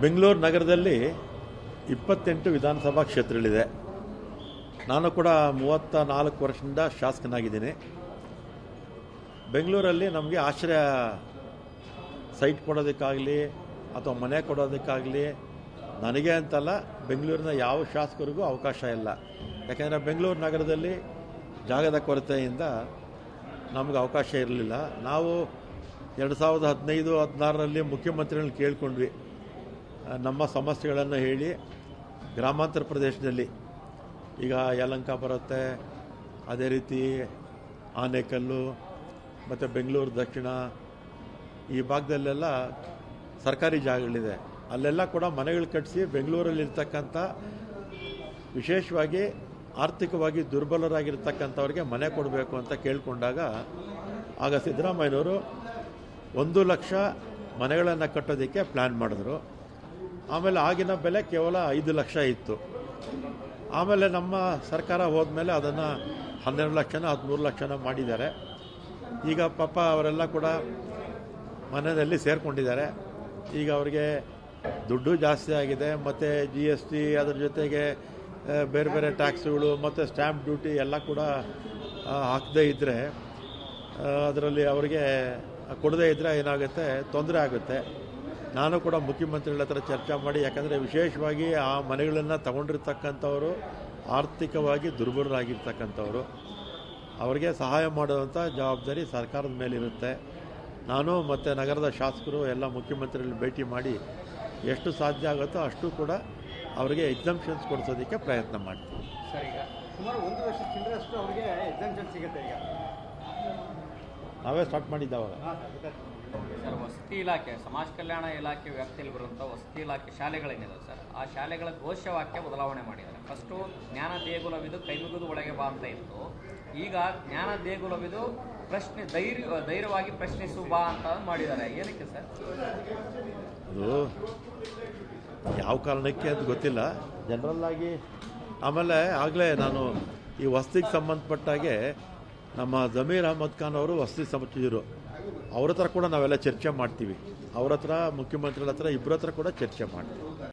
ಬೆಂಗಳೂರು ನಗರದಲ್ಲಿ ಇಪ್ಪತ್ತೆಂಟು ವಿಧಾನಸಭಾ ಕ್ಷೇತ್ರಗಳಿದೆ. ನಾನು ಕೂಡ ಮೂವತ್ತ ನಾಲ್ಕು ವರ್ಷದಿಂದ ಶಾಸಕನಾಗಿದ್ದೀನಿ. ಬೆಂಗಳೂರಲ್ಲಿ ನಮಗೆ ಆಶ್ರಯ ಸೈಟ್ ಕೊಡೋದಕ್ಕಾಗಲಿ ಅಥವಾ ಮನೆ ಕೊಡೋದಕ್ಕಾಗಲಿ ನನಗೆ ಅಂತಲ್ಲ ಬೆಂಗಳೂರಿನ ಯಾವ ಶಾಸಕರಿಗೂ ಅವಕಾಶ ಇಲ್ಲ. ಯಾಕೆಂದರೆ ಬೆಂಗಳೂರು ನಗರದಲ್ಲಿ ಜಾಗದ ಕೊರತೆಯಿಂದ ನಮಗೆ ಅವಕಾಶ ಇರಲಿಲ್ಲ. ನಾವು ಎರಡು ಸಾವಿರದ ಹದಿನೈದು, ಹದಿನಾರರಲ್ಲಿ ಮುಖ್ಯಮಂತ್ರಿಗಳನ್ನ ಕೇಳ್ಕೊಂಡ್ವಿ. ನಮ್ಮ ಸಮಸ್ಯೆಗಳನ್ನು ಹೇಳಿ ಗ್ರಾಮಾಂತರ ಪ್ರದೇಶದಲ್ಲಿ ಈಗ ಯಲಂಕ ಬರುತ್ತೆ, ಅದೇ ರೀತಿ ಆನೇಕಲ್ಲು, ಮತ್ತು ಬೆಂಗಳೂರು ದಕ್ಷಿಣ, ಈ ಭಾಗದಲ್ಲೆಲ್ಲ ಸರ್ಕಾರಿ ಜಾಗಗಳಿದೆ. ಅಲ್ಲೆಲ್ಲ ಕೂಡ ಮನೆಗಳು ಕಟ್ಟಿಸಿ ಬೆಂಗಳೂರಲ್ಲಿರ್ತಕ್ಕಂಥ ವಿಶೇಷವಾಗಿ ಆರ್ಥಿಕವಾಗಿ ದುರ್ಬಲರಾಗಿರ್ತಕ್ಕಂಥವ್ರಿಗೆ ಮನೆ ಕೊಡಬೇಕು ಅಂತ ಕೇಳಿಕೊಂಡಾಗ ಆಗ ಸಿದ್ದರಾಮಯ್ಯನವರು ಒಂದು ಲಕ್ಷ ಮನೆಗಳನ್ನು ಕಟ್ಟೋದಕ್ಕೆ ಪ್ಲ್ಯಾನ್ ಮಾಡಿದ್ರು. ಆಮೇಲೆ ಆಗಿನ ಬೆಲೆ ಕೇವಲ ಐದು ಲಕ್ಷ ಇತ್ತು. ಆಮೇಲೆ ನಮ್ಮ ಸರ್ಕಾರ ಹೋದ್ಮೇಲೆ ಅದನ್ನು ಹನ್ನೆರಡು ಲಕ್ಷನ ಹದಿಮೂರು ಲಕ್ಷನ ಮಾಡಿದ್ದಾರೆ. ಈಗ ಪಾಪ ಅವರೆಲ್ಲ ಕೂಡ ಮನೆಯಲ್ಲಿ ಸೇರಿಕೊಂಡಿದ್ದಾರೆ. ಈಗ ಅವರಿಗೆ ದುಡ್ಡು ಜಾಸ್ತಿ ಆಗಿದೆ. ಮತ್ತು ಜಿ ಎಸ್ ಟಿ ಅದ್ರ ಜೊತೆಗೆ ಬೇರೆ ಬೇರೆ ಟ್ಯಾಕ್ಸ್ಗಳು, ಮತ್ತು ಸ್ಟ್ಯಾಂಪ್ ಡ್ಯೂಟಿ ಎಲ್ಲ ಕೂಡ ಹಾಕದೇ ಇದ್ದರೆ ಅದರಲ್ಲಿ ಅವರಿಗೆ ಕೊಡದೇ ಇದ್ದರೆ ಏನಾಗುತ್ತೆ? ತೊಂದರೆ ಆಗುತ್ತೆ. ನಾನು ಕೂಡ ಮುಖ್ಯಮಂತ್ರಿಗಳ ಹತ್ರ ಚರ್ಚೆ ಮಾಡಿ, ಯಾಕಂದರೆ ವಿಶೇಷವಾಗಿ ಆ ಮನೆಗಳನ್ನು ತಗೊಂಡಿರ್ತಕ್ಕಂಥವರು ಆರ್ಥಿಕವಾಗಿ ದುರ್ಬಲರಾಗಿರ್ತಕ್ಕಂಥವರು. ಅವರಿಗೆ ಸಹಾಯ ಮಾಡುವಂಥ ಜವಾಬ್ದಾರಿ ಸರ್ಕಾರದ ಮೇಲಿರುತ್ತೆ. ನಾನು ಮತ್ತು ನಗರದ ಶಾಸಕರು ಎಲ್ಲ ಮುಖ್ಯಮಂತ್ರಿಗಳು ಭೇಟಿ ಮಾಡಿ ಎಷ್ಟು ಸಾಧ್ಯ ಆಗುತ್ತೋ ಅಷ್ಟು ಕೂಡ ಅವರಿಗೆ ಎಕ್ಸಾಮ್ಷನ್ಸ್ ಕೊಡಿಸೋದಕ್ಕೆ ಪ್ರಯತ್ನ ಮಾಡ್ತೀವಿ ಸರಿ ಸುಮಾರು ಒಂದು ವರ್ಷ ತಿಂಗಳಷ್ಟು ಅವರಿಗೆ ಎಕ್ಸಾಮ್ಷನ್ ಸಿಗುತ್ತೆ ಈಗ. ನಾವೇ ಸ್ಟಾರ್ಟ್ ಮಾಡಿದ್ದಾವಾಗ. ಸರ್ ವಸತಿ ಇಲಾಖೆ ಸಮಾಜ ಕಲ್ಯಾಣ ಇಲಾಖೆ ವ್ಯಾಪ್ತಿಯಲ್ಲಿ ಬರುವಂಥ ವಸತಿ ಇಲಾಖೆ ಶಾಲೆಗಳೇನಿದೆ ಸರ್ ಆ ಶಾಲೆಗಳ ಘೋಷವಾಕ್ಯ ಬದಲಾವಣೆ ಮಾಡಿದ್ದಾರೆ. ಫಸ್ಟು ಜ್ಞಾನ ದೇಗುಲವಿದು ಕೈಮುಗಿದು ಒಳಗೆ ಬಾ ಅಂತ ಇತ್ತು. ಈಗ ಜ್ಞಾನ ದೇಗುಲವಿದು ಪ್ರಶ್ನೆ ಧೈರ್ಯ ಧೈರ್ಯವಾಗಿ ಪ್ರಶ್ನಿಸು ಬಾ ಅಂತ ಮಾಡಿದ್ದಾರೆ. ಏನಕ್ಕೆ ಸರ್? ಅದು ಯಾವ ಕಾರಣಕ್ಕೆ ಅಂತ ಗೊತ್ತಿಲ್ಲ. ಜನರಲ್ ಆಗಿ ಆಮೇಲೆ ಆಗಲೇ ನಾನು ಈ ವಸತಿಗೆ ಸಂಬಂಧಪಟ್ಟಾಗೆ ನಮ್ಮ ಜಮೀರ್ ಅಹಮದ್ ಖಾನ್ ಅವರು ವಸತಿ ಸಮಿತಿಯರು ಅವ್ರ ಹತ್ರ ಕೂಡ ನಾವೆಲ್ಲ ಚರ್ಚೆ ಮಾಡ್ತೀವಿ. ಅವ್ರ ಹತ್ರ ಮುಖ್ಯಮಂತ್ರಿಗಳ ಹತ್ರ ಇಬ್ಬರ ಹತ್ರ ಕೂಡ ಚರ್ಚೆ ಮಾಡ್ತೀವಿ.